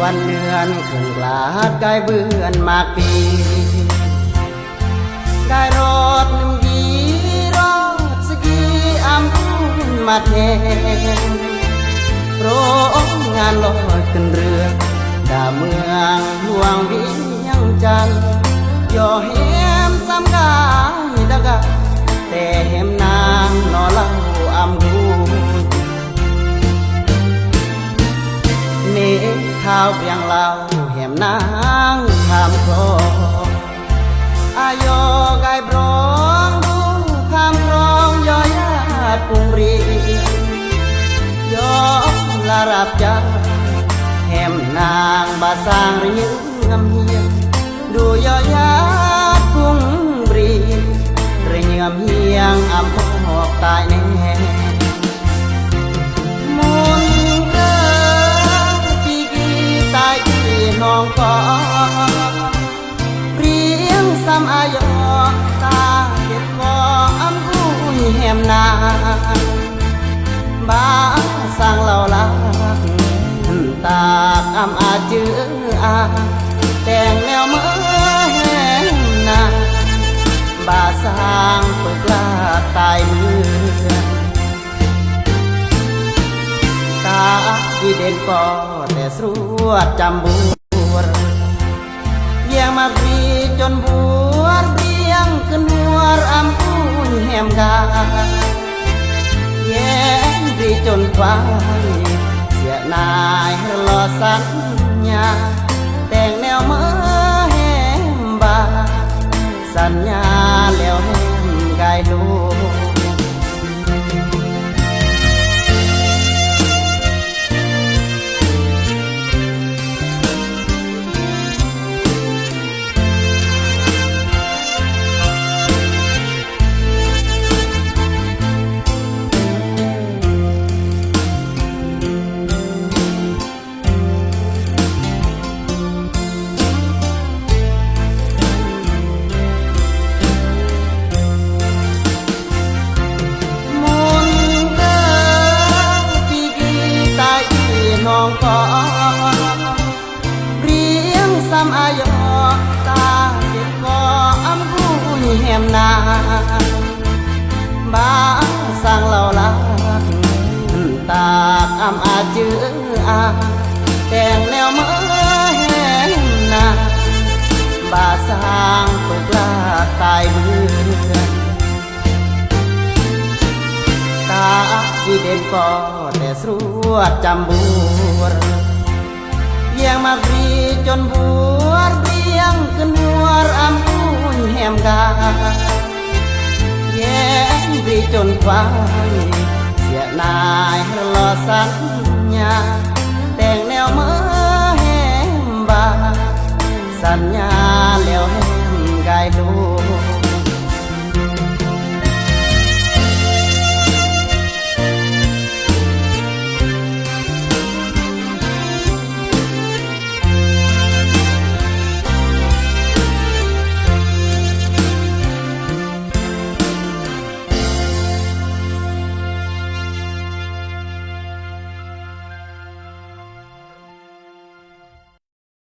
วันเดือนขึ้นกลาดกายเบือนมากปี ได้รถหนึ่งดีรถสกีอำพูนมาแทนโรงงานลอยกันเรือ เปลียงเล่าแหมนางทำคลออายอกายบรองดูคำร้องยอยาดกรุงรียอมลารับจาแหมนางบาสร้างระยืมเฮียงดูยอยาดกรุงรีเระยืมเฮียงอำพอกตายแน่ ยงซ้ำอายอตาเก็บกออำกุยแหมนาบ้าสร้างเราลักตากอำอาจืออาแต่งแนวเมื่อแหมนาบ้าสร้างเปึกลาตายเมืองตาที่เด่นก็แต่สรวดจำบัวเยี่ยงมารีจนบั นแหมกาแย่งรีจนควายเสียนา บ้าสร้างเราลักตากอำอาจืออาแต่งแนวเมื่อแหมนาบาสร้างปึกลาตายเบือตาที่เด่นก็แต่สรวดจำบัวเยี่ยงมารีจนบัวเรียงขึ้นหัวรำพูนแหมกาแย่ รีจนควายเสียนายหล่อสัญญา แต่งแนวเมื่อแหมบาสัญญา